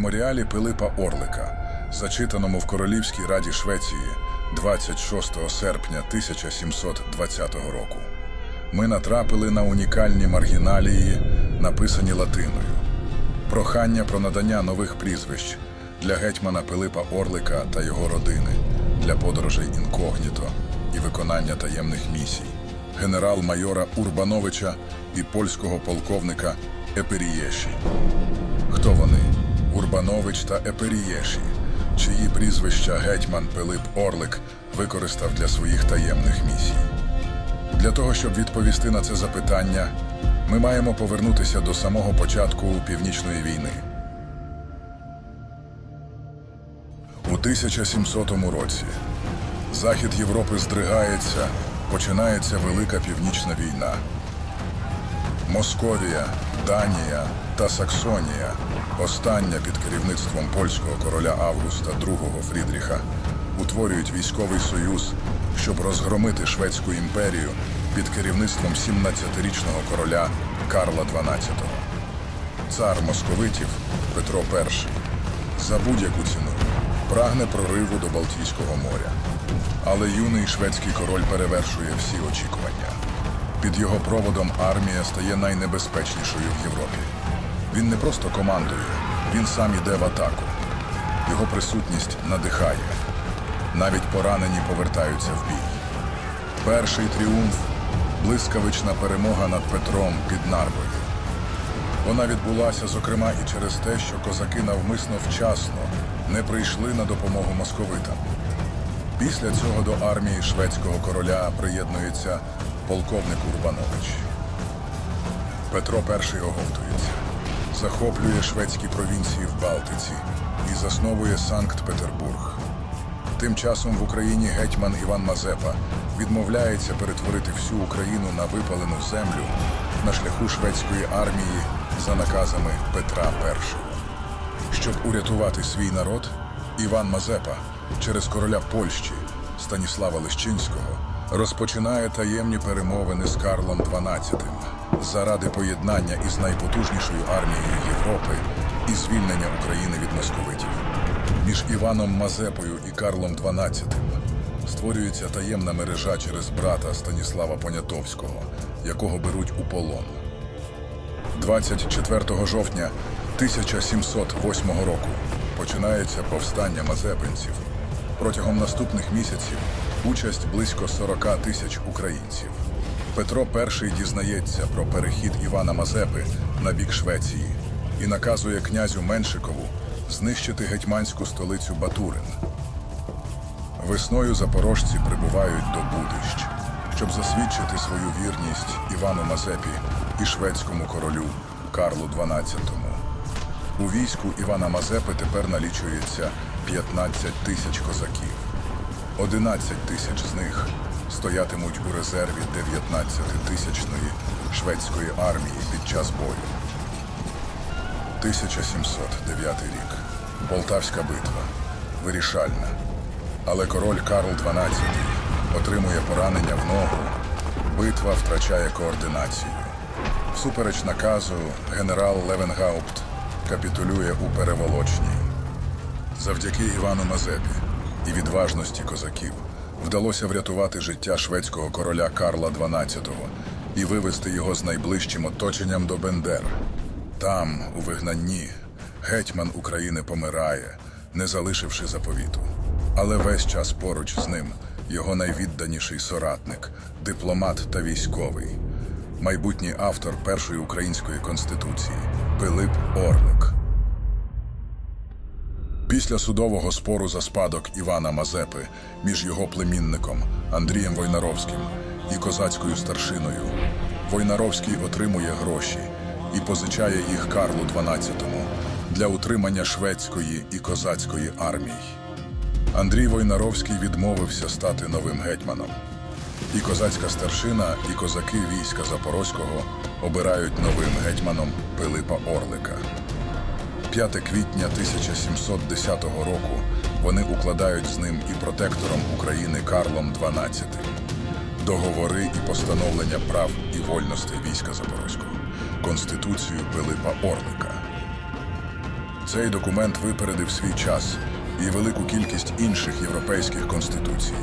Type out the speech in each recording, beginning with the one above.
меморіалі Пилипа Орлика, зачитаному в Королівській раді Швеції 26 серпня 1720 року. Ми натрапили на унікальні маргіналії, написані латиною. Прохання про надання нових прізвищ для гетьмана Пилипа Орлика та його родини, для подорожей інкогніто і виконання таємних місій, генерал-майора Урбановича і польського полковника Еперієші. Хто вони? Урбанович та Еперієші, чиї прізвища гетьман Пилип Орлик використав для своїх таємних місій. Для того, щоб відповісти на це запитання, ми маємо повернутися до самого початку Північної війни. У 1700 році захід Європи здригається, починається Велика Північна війна. Московія, Данія та Саксонія, остання під керівництвом польського короля Августа II Фрідріха, утворюють військовий союз, щоб розгромити Шведську імперію під керівництвом 17-річного короля Карла XII. Цар московитів Петро І за будь-яку ціну прагне прориву до Балтійського моря. Але юний шведський король перевершує всі очікування. Під його проводом армія стає найнебезпечнішою в Європі. Він не просто командує, він сам іде в атаку. Його присутність надихає. Навіть поранені повертаються в бій. Перший тріумф блискавична перемога над Петром під Нарвою. Вона відбулася, зокрема, і через те, що козаки навмисно вчасно не прийшли на допомогу московитам. Після цього до армії шведського короля приєднується полковник Урбанович. Петро І оговтується, захоплює шведські провінції в Балтиці і засновує Санкт-Петербург. Тим часом в Україні гетьман Іван Мазепа відмовляється перетворити всю Україну на випалену землю на шляху шведської армії за наказами Петра І. Щоб урятувати свій народ, Іван Мазепа через короля Польщі Станіслава Лещинського розпочинає таємні перемовини з Карлом XII заради поєднання із найпотужнішою армією Європи і звільнення України від московитів. Між Іваном Мазепою і Карлом XII створюється таємна мережа через брата Станіслава Понятовського, якого беруть у полон. 24 жовтня 1708 року починається повстання мазепинців. Протягом наступних місяців участь близько 40 тисяч українців. Петро І дізнається про перехід Івана Мазепи на бік Швеції і наказує князю Меншикову знищити гетьманську столицю Батурин. Весною запорожці прибувають до Будищ, щоб засвідчити свою вірність Івану Мазепі і шведському королю Карлу XII. У війську Івана Мазепи тепер налічується 15 тисяч козаків. 11 тисяч з них стоятимуть у резерві 19-тисячної шведської армії під час бою. 1709 рік. Полтавська битва. Вирішальна. Але король Карл XII отримує поранення в ногу. Битва втрачає координацію. Всупереч наказу генерал Левенгаупт капітулює у Переволочній. Завдяки Івану Мазепі і відважності козаків вдалося врятувати життя шведського короля Карла XII і вивести його з найближчим оточенням до Бендер. Там, у вигнанні, гетьман України помирає, не залишивши заповіту. Але весь час поруч з ним його найвідданіший соратник, дипломат та військовий, майбутній автор першої української конституції Пилип Орлик. Після судового спору за спадок Івана Мазепи між його племінником Андрієм Войнаровським і козацькою старшиною, Войнаровський отримує гроші і позичає їх Карлу XII для утримання шведської і козацької армій. Андрій Войнаровський відмовився стати новим гетьманом. І козацька старшина, і козаки війська Запорозького обирають новим гетьманом Пилипа Орлика. 5 квітня 1710 року вони укладають з ним і протектором України Карлом XII договори і постановлення прав і вольностей війська Запорозького, Конституцію Пилипа Орлика. Цей документ випередив свій час і велику кількість інших європейських конституцій.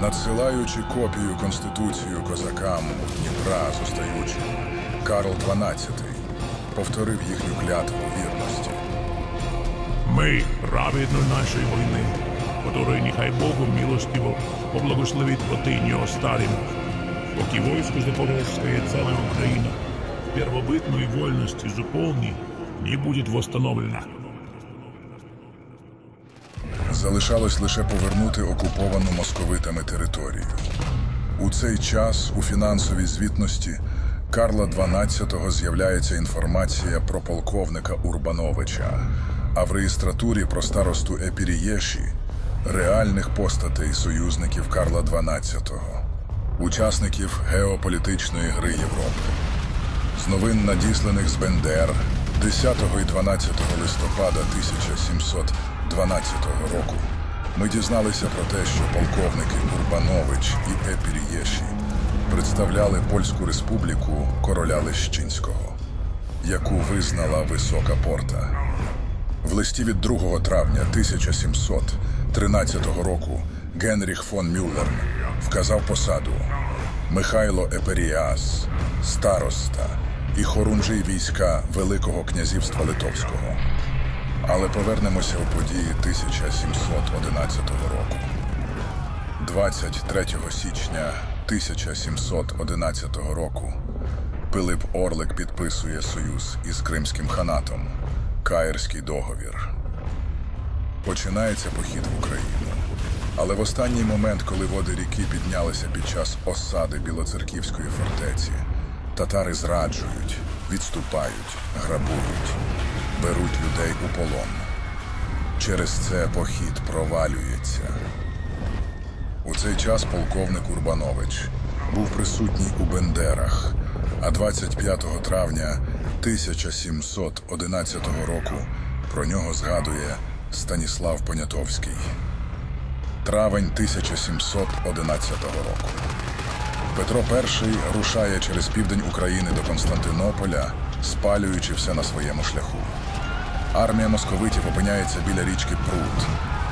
Надсилаючи копію Конституцію козакам Дніпра зостаючи, Карл XII повторив їхню клятву вірності. Мы праведной нашей войны, которую нехай Богу милостиво поблагословит отыню остарим, поки войско Запорожское и целая Украина первобытной вольности заполни не будет восстановлена. Залишалось лише повернути окуповану московитами територію. У цей час у фінансовій звітності Карла XII з'являється інформація про полковника Урбановича, а в реєстратурі про старосту Епірієші реальних постатей союзників Карла XII, учасників геополітичної гри Європи. З новин, надісланих з Бендер 10 і 12 листопада 1712 року, ми дізналися про те, що полковники Урбанович і Епірієші представляли Польську республіку короля Лещинського, яку визнала Висока Порта. В листі від 2 травня 1713 року Генріх фон Мюллерн вказав посаду Михайло Еперіас, староста і хорунжий війська Великого князівства Литовського. Але повернемося у події 1711 року. 23 січня 1711 року Пилип Орлик підписує союз із Кримським ханатом Каїрський договір. Починається похід в Україну. Але в останній момент, коли води ріки піднялися під час осади Білоцерківської фортеці, татари зраджують, відступають, грабують, беруть людей у полон. Через це похід провалюється. У цей час полковник Урбанович був присутній у Бендерах, а 25 травня 1711 року про нього згадує Станіслав Понятовський. Травень 1711 року. Петро І рушає через південь України до Константинополя, спалюючи все на своєму шляху. Армія московитів опиняється біля річки Прут,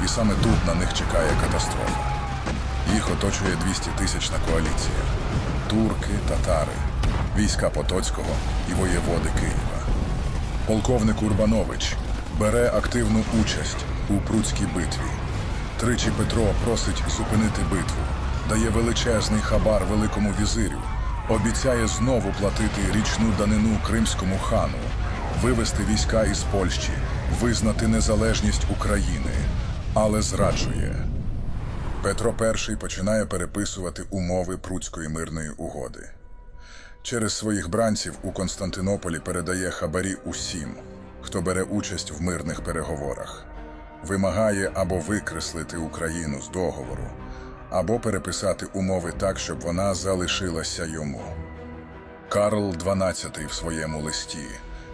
і саме тут на них чекає катастрофа. Їх оточує 200 тисячна коаліція: турки, татари, війська Потоцького і воєводи Києва. Полковник Урбанович бере активну участь у Прутській битві. Тричі Петро просить зупинити битву, дає величезний хабар Великому візирю, обіцяє знову платити річну данину кримському хану, вивести війська із Польщі, визнати незалежність України, але зраджує. Петро І починає переписувати умови Пруцької мирної угоди. Через своїх бранців у Константинополі передає хабарі усім, хто бере участь в мирних переговорах, вимагає або викреслити Україну з договору, або переписати умови так, щоб вона залишилася йому. Карл XII в своєму листі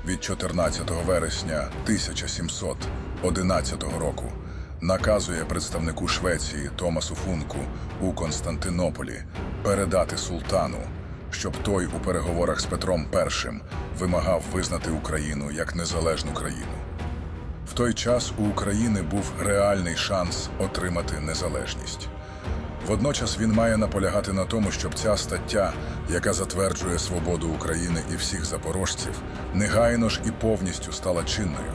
від 14 вересня 1711 року наказує представнику Швеції Томасу Функу у Константинополі передати султану, щоб той у переговорах з Петром І вимагав визнати Україну як незалежну країну. В той час у України був реальний шанс отримати незалежність. Водночас він має наполягати на тому, щоб ця стаття, яка затверджує свободу України і всіх запорожців, негайно ж і повністю стала чинною,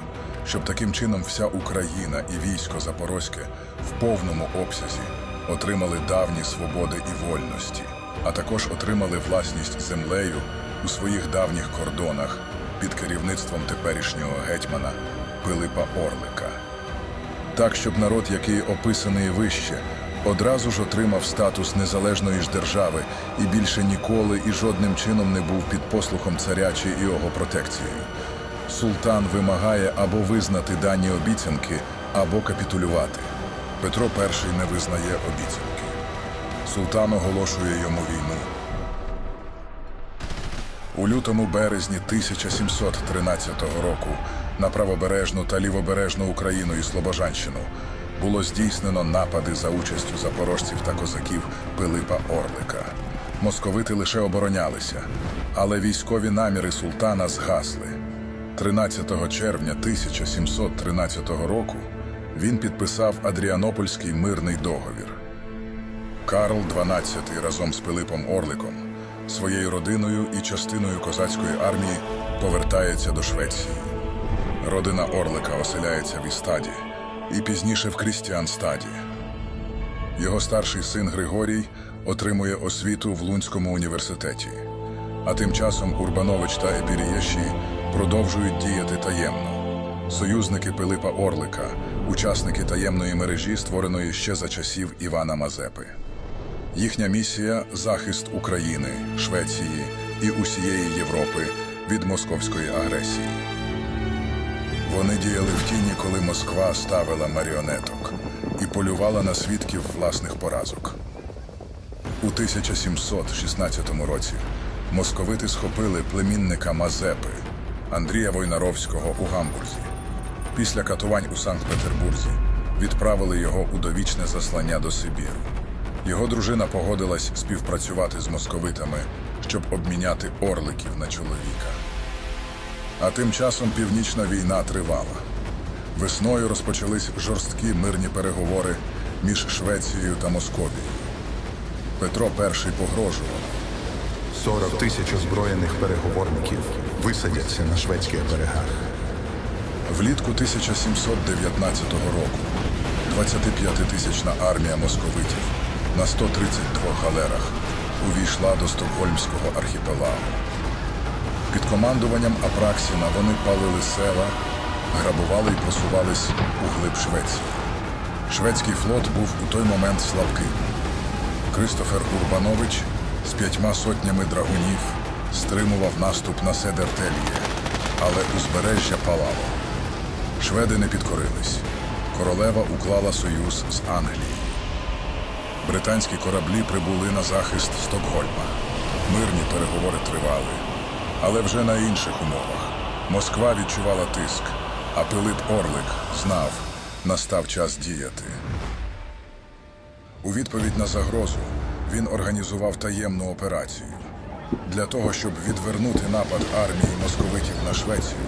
щоб таким чином вся Україна і військо Запорозьке в повному обсязі отримали давні свободи і вольності, а також отримали власність землею у своїх давніх кордонах під керівництвом теперішнього гетьмана Пилипа Орлика. Так, щоб народ, який описаний вище, одразу ж отримав статус незалежної ж держави і більше ніколи і жодним чином не був під послухом царя чи його протекцією. Султан вимагає або визнати дані обіцянки, або капітулювати. Петро І не визнає обіцянки. Султан оголошує йому війну. У лютому березні 1713 року на правобережну та лівобережну Україну і Слобожанщину було здійснено напади за участю запорожців та козаків Пилипа Орлика. Московити лише оборонялися, але військові наміри султана згасли. 13 червня 1713 року він підписав Адріанопольський мирний договір. Карл XII разом з Пилипом Орликом, своєю родиною і частиною козацької армії повертається до Швеції. Родина Орлика оселяється в Істаді і пізніше в Крістіанстаді. Його старший син Григорій отримує освіту в Лунському університеті. А тим часом Урбанович та Епірієші продовжують діяти таємно. Союзники Пилипа Орлика, учасники таємної мережі, створеної ще за часів Івана Мазепи. Їхня місія захист України, Швеції і усієї Європи від московської агресії. Вони діяли в тіні, коли Москва ставила маріонеток і полювала на свідків власних поразок. У 1716 році московити схопили племінника Мазепи Андрія Войнаровського у Гамбурзі. Після катувань у Санкт-Петербурзі відправили його у довічне заслання до Сибіру. Його дружина погодилась співпрацювати з московитами, щоб обміняти орликів на чоловіка. А тим часом північна війна тривала. Весною розпочались жорсткі мирні переговори між Швецією та Московією. Петро І погрожував. 40 тисяч озброєних переговорників висадяться на шведських берегах. Влітку 1719 року 25-тисячна армія московитів на 132 галерах увійшла до Стокгольмського архіпелагу. Під командуванням Апраксіна вони палили села, грабували і просувались у глиб Швеції. Шведський флот був у той момент слабким. Кристофер Урбанович з п'ятьма сотнями драгунів стримував наступ на Седертеліє, але узбережжя палало. Шведи не підкорились. Королева уклала союз з Англією. Британські кораблі прибули на захист Стокгольма. Мирні переговори тривали, але вже на інших умовах. Москва відчувала тиск, а Пилип Орлик знав, настав час діяти. У відповідь на загрозу він організував таємну операцію. Для того, щоб відвернути напад армії московитів на Швецію,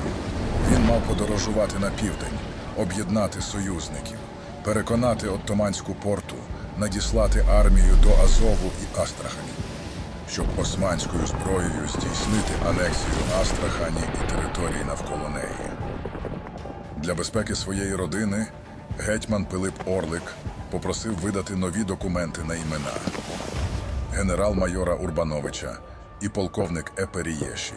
він мав подорожувати на південь, об'єднати союзників, переконати Оттоманську порту надіслати армію до Азову і Астрахані, щоб османською зброєю здійснити анексію Астрахані і території навколо неї. Для безпеки своєї родини гетьман Пилип Орлик попросив видати нові документи на імена генерал-майора Урбановича і полковник Еперієші,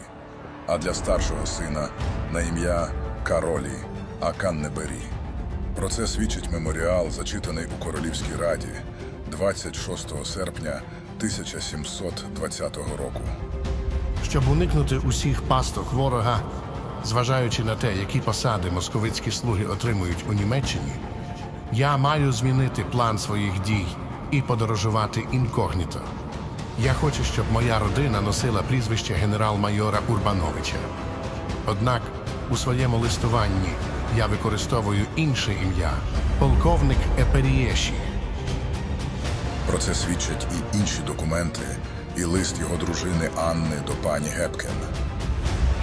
а для старшого сина на ім'я Каролі Аканнебері. Про це свідчить меморіал, зачитаний у Королівській раді 26 серпня 1720 року. Щоб уникнути усіх пасток ворога, зважаючи на те, які посади московицькі слуги отримують у Німеччині, я маю змінити план своїх дій і подорожувати інкогніто. Я хочу, щоб моя родина носила прізвище генерал-майора Урбановича. Однак у своєму листуванні я використовую інше ім'я полковник Еперієші. Про це свідчать і інші документи, і лист його дружини Анни до пані Гепкен.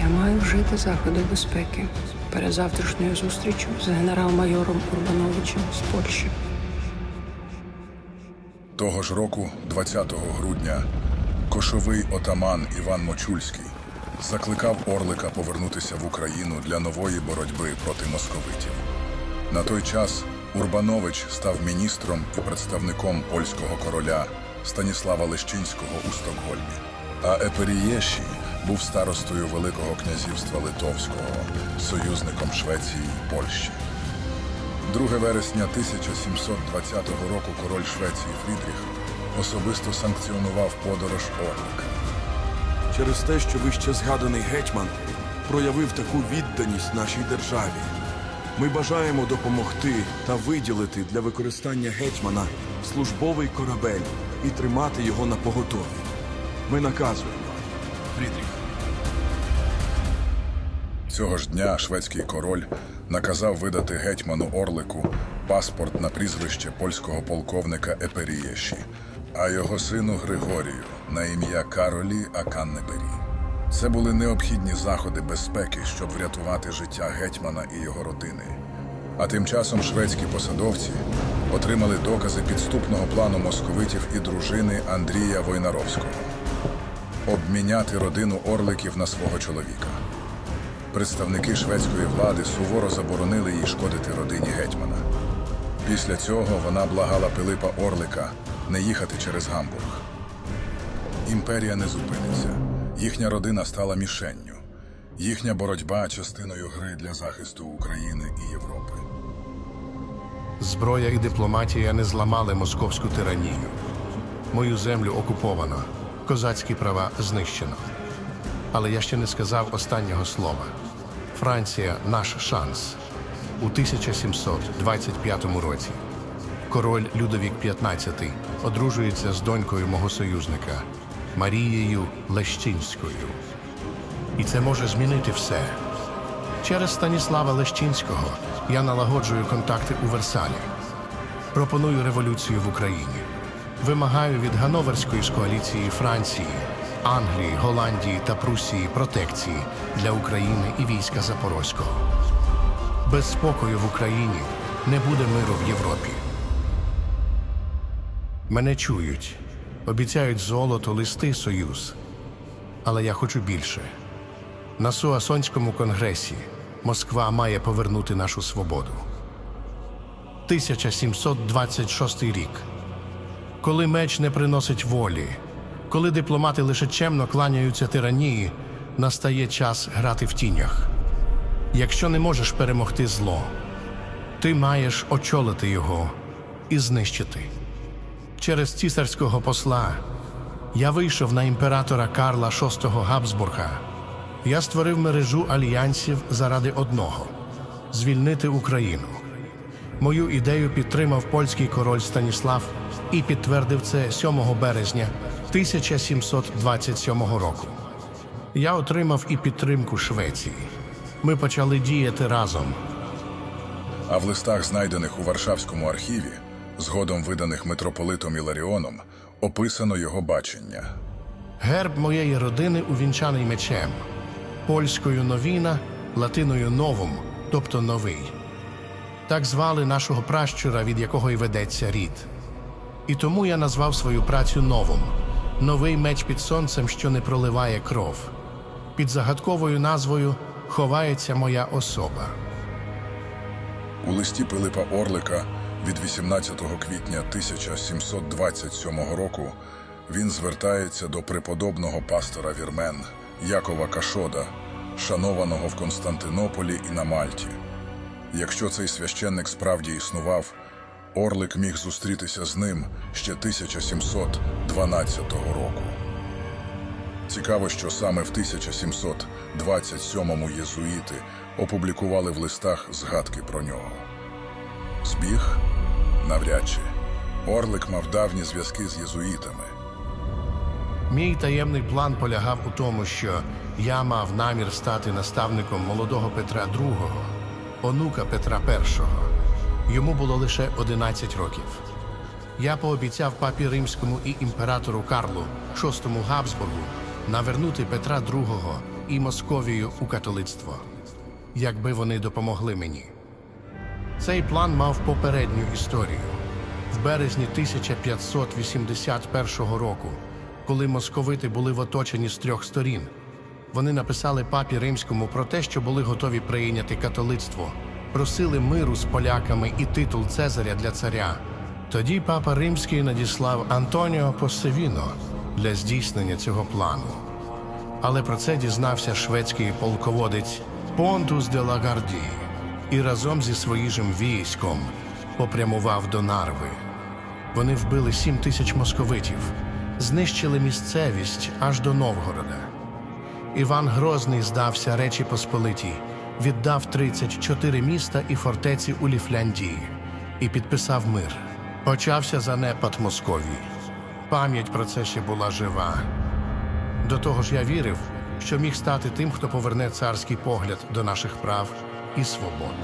Я маю вжити заходи безпеки перед завтрашньою зустрічю з генерал-майором Урбановичем з Польщі. Того ж року, 20 грудня, кошовий отаман Іван Мочульський закликав Орлика повернутися в Україну для нової боротьби проти московитів. На той час Урбанович став міністром і представником польського короля Станіслава Лещинського у Стокгольмі, а Еперієші був старостою Великого князівства Литовського, союзником Швеції і Польщі. 2 вересня 1720 року король Швеції Фрідріх особисто санкціонував подорож Орлика. через те, що вище згаданий гетьман проявив таку відданість нашій державі. Ми бажаємо допомогти та виділити для використання гетьмана службовий корабель і тримати його на поготові. Ми наказуємо. Фрідріх. Цього ж дня шведський король наказав видати гетьману Орлику паспорт на прізвище польського полковника Еперієші, а його сину Григорію на ім'я Каролі Аканнебері. Це були необхідні заходи безпеки, щоб врятувати життя гетьмана і його родини. А тим часом шведські посадовці отримали докази підступного плану московитів і дружини Андрія Войнаровського обміняти родину Орликів на свого чоловіка. Представники шведської влади суворо заборонили їй шкодити родині гетьмана. Після цього вона благала Пилипа Орлика не їхати через Гамбург. Імперія не зупиниться. Їхня родина стала мішенню. Їхня боротьба частиною гри для захисту України і Європи. Зброя і дипломатія не зламали московську тиранію. Мою землю окуповано, козацькі права знищено. Але я ще не сказав останнього слова. Франція наш шанс. У 1725 році король Людовік XV одружується з донькою мого союзника Марією Лещинською. І це може змінити все. Через Станіслава Лещинського я налагоджую контакти у Версалі. Пропоную революцію в Україні. Вимагаю від Ганноверської ж коаліції Франції, Англії, Голландії та Прусії протекції для України і війська Запорозького. Без спокою в Україні не буде миру в Європі. Мене чують, обіцяють золото, листи, союз. Але я хочу більше. На Суасонському конгресі Москва має повернути нашу свободу. 1726 рік. Коли меч не приносить волі, коли дипломати лише чемно кланяються тиранії, настає час грати в тінях. Якщо не можеш перемогти зло, ти маєш очолити його і знищити. Через цісарського посла я вийшов на імператора Карла VI Габсбурга. Я створив мережу альянсів заради одного звільнити Україну. Мою ідею підтримав польський король Станіслав і підтвердив це 7 березня 1727 року. Я отримав і підтримку Швеції. Ми почали діяти разом. А в листах, знайдених у Варшавському архіві, згодом виданих митрополитом Іларіоном, описано його бачення. Герб моєї родини увінчаний мечем, польською новіна, латиною новум, тобто новий. Так звали нашого пращура, від якого й ведеться рід. І тому я назвав свою працю новум новий меч під сонцем, що не проливає кров. Під загадковою назвою ховається моя особа. У листі Пилипа Орлика від 18 квітня 1727 року він звертається до преподобного пастора Вірмен Якова Кашода, шанованого в Константинополі і на Мальті. Якщо цей священник справді існував, Орлик міг зустрітися з ним ще 1712 року. Цікаво, що саме в 1727-му єзуїти опублікували в листах згадки про нього. Збіг? Навряд чи. Орлик мав давні зв'язки з єзуїтами. Мій таємний план полягав у тому, що я мав намір стати наставником молодого Петра II, онука Петра І. Йому було лише 11 років. Я пообіцяв папі римському і імператору Карлу VI Габсбургу навернути Петра II і Московію у католицтво, якби вони допомогли мені. Цей план мав попередню історію. В березні 1581 року, коли московити були в оточенні з трьох сторін, вони написали папі римському про те, що були готові прийняти католицтво, просили миру з поляками і титул Цезаря для царя. Тоді папа римський надіслав Антоніо Поссевіно для здійснення цього плану. Але про це дізнався шведський полководець Понтус де Лагарді і разом зі своїм військом попрямував до Нарви. Вони вбили сім тисяч московитів, знищили місцевість аж до Новгорода. Іван Грозний здався Речі Посполитій, віддав 34 міста і фортеці у Ліфляндії і підписав мир. Почався занепад Московії. Пам'ять про це ще була жива. До того ж, я вірив, що міг стати тим, хто поверне царський погляд до наших прав і свобод.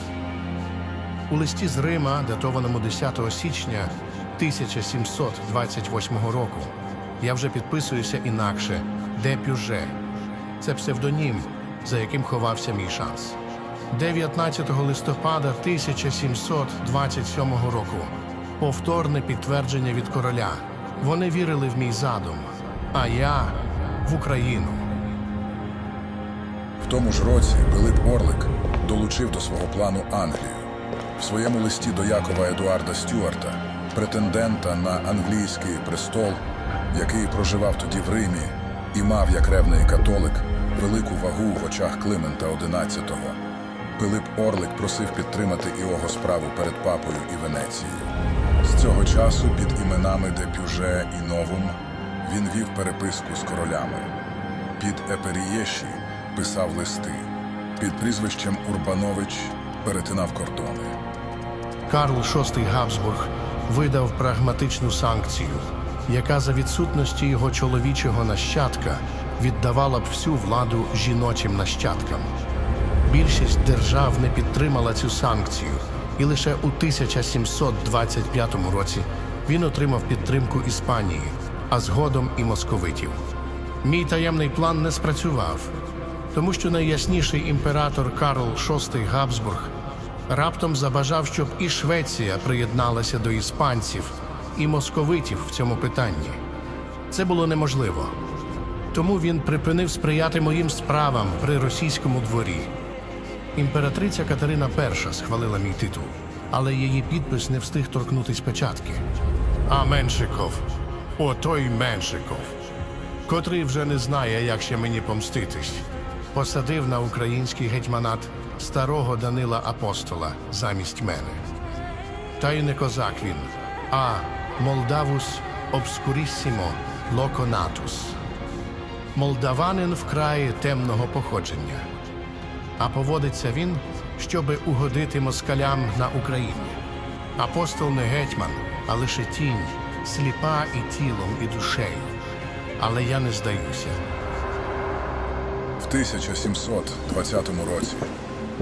У листі з Рима, датованому 10 січня 1728 року, я вже підписуюся інакше де пюже. Це псевдонім, за яким ховався мій шанс. 19 листопада 1727 року. Повторне підтвердження від короля. Вони вірили в мій задум, а я в Україну. В тому ж році Пилип Орлик долучив до свого плану Англію. В своєму листі до Якова Едуарда Стюарта, претендента на англійський престол, який проживав тоді в Римі і мав як ревний католик велику вагу в очах Климента XI, Пилип Орлик просив підтримати його справу перед папою і Венецією. З цього часу під іменами Депюже і Новум він вів переписку з королями. Під Еперієші писав листи. Під прізвищем Урбанович перетинав кордони. Карл VI Габсбург видав прагматичну санкцію, яка за відсутності його чоловічого нащадка віддавала б всю владу жіночим нащадкам. Більшість держав не підтримала цю санкцію, і лише у 1725 році він отримав підтримку Іспанії, а згодом і московитів. Мій таємний план не спрацював, тому що найясніший імператор Карл VI Габсбург раптом забажав, щоб і Швеція приєдналася до іспанців і московитів в цьому питанні. Це було неможливо. Тому він припинив сприяти моїм справам при російському дворі. Імператриця Катерина І схвалила мій титул, але її підпис не встиг торкнутись печатки. А Меншиков, о той Меншиков, котрий вже не знає, як ще мені помститись, посадив на український гетьманат старого Данила Апостола замість мене. Та й не козак він, а Молдавус обскуріссімо локонатус. Молдаванин вкрай темного походження. А поводиться він, щоби угодити москалям на Україні. Апостол не гетьман, а лише тінь, сліпа і тілом, і душею. Але я не здаюся. В 1720 році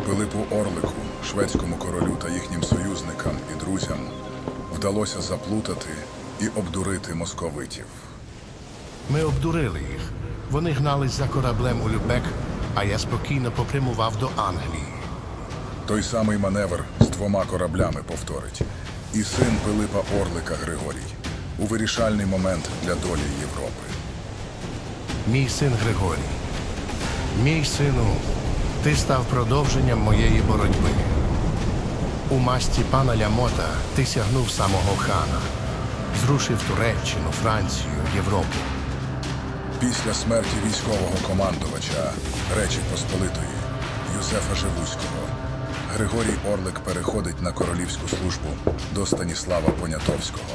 Пилипу Орлику, шведському королю та їхнім союзникам і друзям вдалося заплутати і обдурити московитів. Ми обдурили їх. Вони гнались за кораблем у Любек, а я спокійно попрямував до Англії. Той самий маневр з двома кораблями повторить. І син Пилипа Орлика Григорій у вирішальний момент для долі Європи. Мій син Григорій. Мій сину, ти став продовженням моєї боротьби. У масті пана Лямота ти сягнув самого хана, зрушив Туреччину, Францію, Європу. Після смерті військового командувача Речі Посполитої Юзефа Живуського Григорій Орлик переходить на королівську службу до Станіслава Понятовського.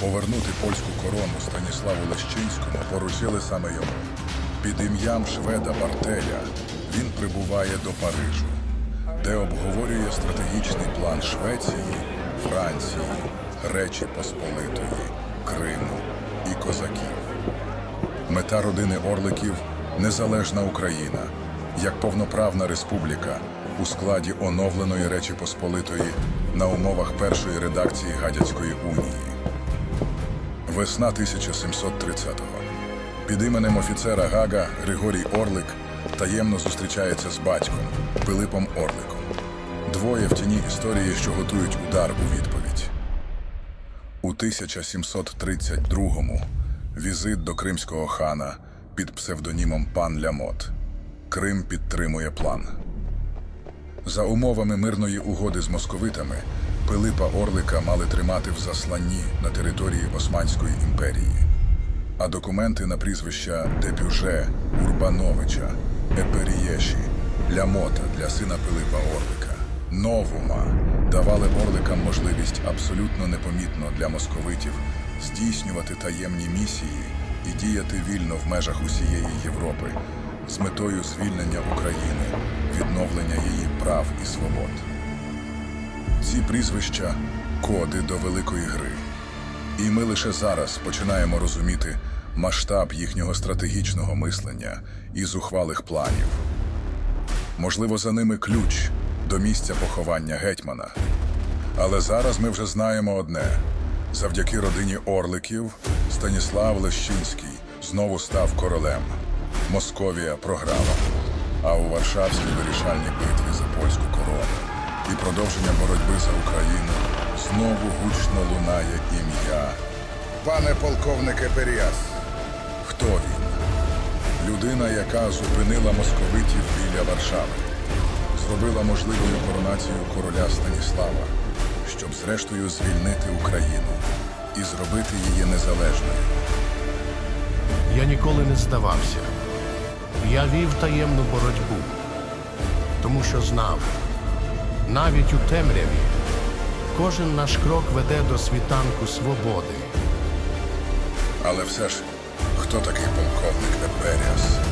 Повернути польську корону Станіславу Лещинському поручили саме йому. Під ім'ям шведа Бартеля він прибуває до Парижу, де обговорює стратегічний план Швеції, Франції, Речі Посполитої, Криму і козаків. Мета родини Орликів незалежна Україна, як повноправна республіка у складі оновленої Речі Посполитої на умовах першої редакції Гадяцької унії. Весна 1730-го. Під іменем офіцера Гага Григорій Орлик таємно зустрічається з батьком Пилипом Орликом. Двоє в тіні історії, що готують удар у відповідь. У 1732-му візит до кримського хана під псевдонімом Пан Лямот. Крим підтримує план. За умовами мирної угоди з московитами Пилипа Орлика мали тримати в засланні на території Османської імперії. А документи на прізвища Депюже, Урбановича, Еперієші, Лямота для сина Пилипа Орлика, Новума давали Орликам можливість абсолютно непомітно для московитів здійснювати таємні місії і діяти вільно в межах усієї Європи з метою звільнення України, відновлення її прав і свобод. Ці прізвища коди до великої гри. І ми лише зараз починаємо розуміти масштаб їхнього стратегічного мислення і зухвалих планів. Можливо, за ними ключ до місця поховання гетьмана. Але зараз ми вже знаємо одне: завдяки родині Орликів Станіслав Лещинський знову став королем. Московія програла, а у Варшавській вирішальній битві за польську корону і продовження боротьби за Україну знову гучно лунає ім'я. Пане полковнике Періас, хто він? Людина, яка зупинила московитів біля Варшави, зробила можливою коронацію короля Станіслава, щоб зрештою звільнити Україну і зробити її незалежною. Я ніколи не здавався. Я вів таємну боротьбу, тому що знав, навіть у темряві кожен наш крок веде до світанку свободи. Але все ж, хто такий полковник Еперіас?